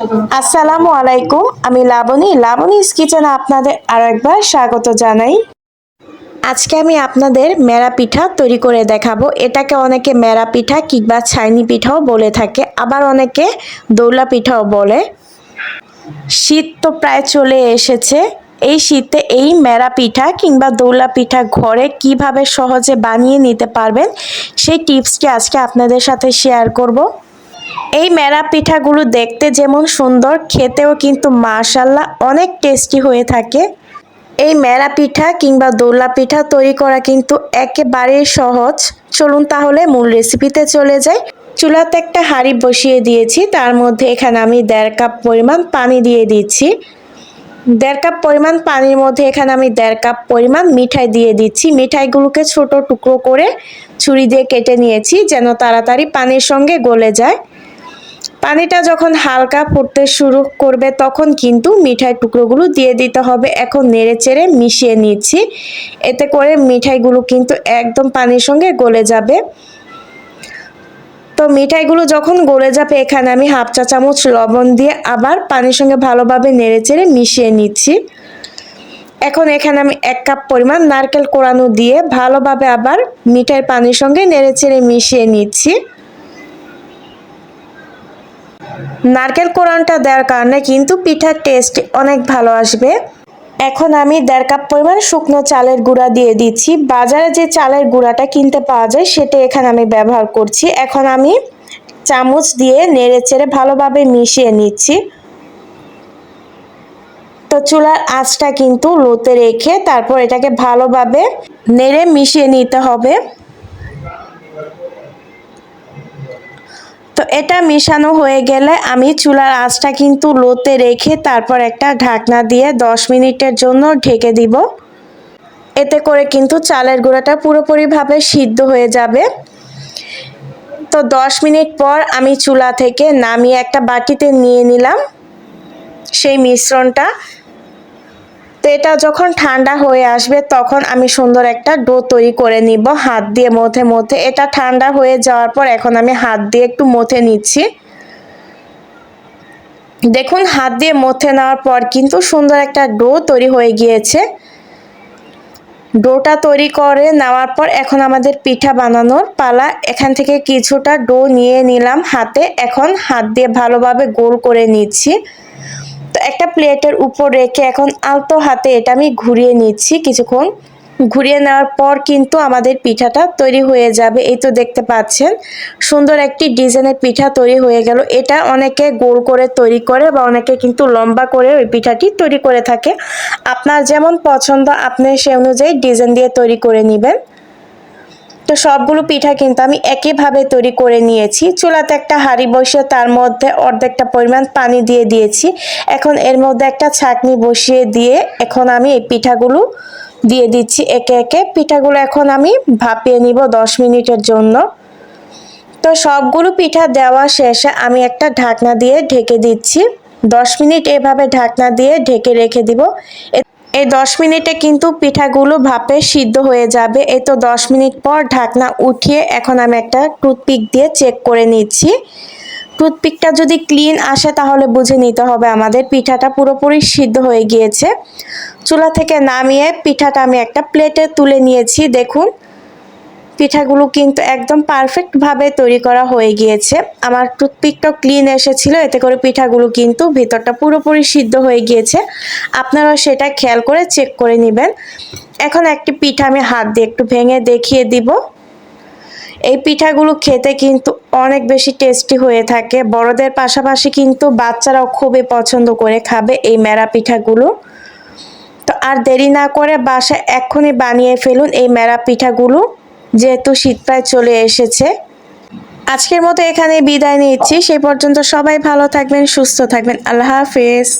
আসসালামু আলাইকুম, আমি লাবণী। লাবণীস কিচেনে আপনাদের আরও একবার স্বাগত জানাই। আজকে আমি আপনাদের মেরা পিঠা তৈরি করে দেখাবো। এটাকে অনেকে মেরা পিঠা কিংবা ছাইনি পিঠাও বলে থাকে, আবার অনেকে দৌলা পিঠাও বলে। শীত তো প্রায় চলে এসেছে। এই শীতে এই মেরা পিঠা কিংবা দৌলা পিঠা ঘরে কীভাবে সহজে বানিয়ে নিতে পারবেন, সেই টিপসটি আজকে আপনাদের সাথে শেয়ার করব। এই মেরা পিঠাগুলো দেখতে যেমন সুন্দর, খেতেও কিন্তু মাশাল্লাহ অনেক টেস্টি হয়ে থাকে। এই মেরা পিঠা কিংবা দোলা পিঠা তৈরি করা কিন্তু একেবারেই সহজ। চলুন তাহলে মূল রেসিপিতে চলে যাই। চুলাতে একটা হাঁড়ি বসিয়ে দিয়েছি, তার মধ্যে এখানে আমি দেড় কাপ পরিমাণ পানি দিয়ে দিচ্ছি। দেড় কাপ পরিমাণ পানির মধ্যে এখানে আমি দেড় কাপ পরিমাণ মিঠাই দিয়ে দিচ্ছি। মিঠাইগুলোকে ছোট টুকরো করে ছুরি দিয়ে কেটে নিয়েছি, যেন তাড়াতাড়ি পানির সঙ্গে গলে যায়। পানিটা যখন হালকা ফুটতে শুরু করবে, তখন কিন্তু মিঠাই টুকরোগুলো দিয়ে দিতে হবে। এখন নেড়ে চেড়ে মিশিয়ে নিচ্ছি। এতে করে মিঠাইগুলো কিন্তু একদম পানির সঙ্গে গলে যাবে। তো মিঠাইগুলো যখন গলে যাবে, এখানে আমি হাফ চা চামচ লবণ দিয়ে আবার পানির সঙ্গে ভালোভাবে নেড়ে চেড়ে মিশিয়ে নিচ্ছি। এখন এখানে আমি এক কাপ পরিমাণ নারকেল কোড়ানো দিয়ে ভালোভাবে আবার মিঠাই পানির সঙ্গে নেড়ে চেড়ে মিশিয়ে নিচ্ছি। নারকেল কোরআনটা দেওয়ার কারণে কিন্তু পিঠার টেস্ট অনেক ভালো আসবে। এখন আমি দেড় কাপ পরিমাণ শুকনো চালের গুঁড়া দিয়ে দিচ্ছি। বাজারে যে চালের গুঁড়াটা কিনতে পাওয়া যায়, সেটা এখানে আমি ব্যবহার করছি। এখন আমি চামচ দিয়ে নেড়ে চেড়ে ভালোভাবে মিশিয়ে নিচ্ছি। তো চুলার আঁচটা কিন্তু লোতে রেখে তারপর এটাকে ভালোভাবে নেড়ে মিশিয়ে নিতে হবে। তো এটা মিশানো হয়ে গেলে আমি চুলার আঁচটা কিন্তু লোতে রেখে তারপর একটা ঢাকনা দিয়ে দশ মিনিটের জন্য ঢেকে দিব। এতে করে কিন্তু চালের গুঁড়াটা পুরোপুরিভাবে সিদ্ধ হয়ে যাবে। তো দশ মিনিট পর আমি চুলা থেকে নামিয়ে একটা বাটিতে নিয়ে নিলাম। সেই মিশ্রণটা তো এটা যখন ঠান্ডা হয়ে আসবে, তখন আমি সুন্দর একটা ডো তৈরি করে নিব, হাত দিয়ে মধ্যে মধ্যে। এটা ঠান্ডা হয়ে যাওয়ার পর এখন আমি হাত দিয়ে একটু মথে নিচ্ছি। দেখুন, হাত দিয়ে মথে নেওয়ার পর কিন্তু সুন্দর একটা ডো তৈরি হয়ে গিয়েছে। ডোটা তৈরি করে নেওয়ার পর এখন আমাদের পিঠা বানানোর পালা। এখান থেকে কিছুটা ডো নিয়ে নিলাম হাতে। এখন হাত দিয়ে ভালোভাবে গোল করে নিচ্ছি। একটা প্লেটের উপর রেখে এখন আলতো হাতে এটা আমি ঘুরিয়ে নিচ্ছি কিছুক্ষণ। ঘুরিয়ে নেওয়ার পর কিন্তু আমাদের পিঠাটা তৈরি হয়ে যাবে। এই তো দেখতে পাচ্ছেন, সুন্দর একটি ডিজাইনের পিঠা তৈরি হয়ে গেল। এটা অনেকে গোল করে তৈরি করে বা অনেকে কিন্তু লম্বা করে ওই পিঠাটি তৈরি করে থাকে। আপনার যেমন পছন্দ, আপনি সে অনুযায়ী ডিজাইন দিয়ে তৈরি করে নেবেন। তো সবগুলো পিঠা কিন্তু আমি একইভাবে তৈরি করে নিয়েছি। চুলাতে একটা হাঁড়ি বসিয়ে তার মধ্যে অর্ধেকটা পরিমাণ পানি দিয়ে দিয়েছি। এখন এর মধ্যে একটা ছাকনি বসিয়ে দিয়ে এখন আমি এই পিঠাগুলো দিয়ে দিচ্ছি একে একে। পিঠাগুলো এখন আমি ভাপিয়ে নিব দশ মিনিটের জন্য। তো সবগুলো পিঠা দেওয়া শেষে আমি একটা ঢাকনা দিয়ে ঢেকে দিচ্ছি। দশ মিনিট এভাবে ঢাকনা দিয়ে ঢেকে রেখে দিব। এই দশ মিনিটে কিন্তু পিঠাগুলো ভাপে সিদ্ধ হয়ে যাবে। এই তো দশ মিনিট পর ঢাকনা উঠিয়ে এখন আমি একটা টুথপিক দিয়ে চেক করে নিচ্ছি। টুথপিকটা যদি ক্লিন আসে তাহলে বুঝে নিতে হবে আমাদের পিঠাটা পুরোপুরি সিদ্ধ হয়ে গিয়েছে। চুলা থেকে নামিয়ে পিঠাটা আমি একটা প্লেটে তুলে নিয়েছি। দেখুন পিঠাগুলো কিন্তু একদম পারফেক্টভাবে তৈরি করা হয়ে গিয়েছে। আমার টুথপিকটা ক্লিন এসেছিল, এতে করে পিঠাগুলো কিন্তু ভিতরটা পুরোপুরি সিদ্ধ হয়ে গিয়েছে। আপনারা সেটা খেয়াল করে চেক করে নেবেন। এখন একটি পিঠা আমি হাত দিয়ে একটু ভেঙে দেখিয়ে দিব। এই পিঠাগুলো খেতে কিন্তু অনেক বেশি টেস্টি হয়ে থাকে। বড়দের পাশাপাশি কিন্তু বাচ্চারাও খুবই পছন্দ করে খাবে এই মেরা পিঠাগুলো। তো আর দেরি না করে বাসা এক্ষুনি বানিয়ে ফেলুন এই মেরা পিঠাগুলো। যেহেতু শীত প্রায় চলে এসেছে। আজকের মতো এখানে বিদায় নিচ্ছি। সেই পর্যন্ত সবাই ভালো থাকবেন, সুস্থ থাকবেন। আল্লাহ হাফেজ।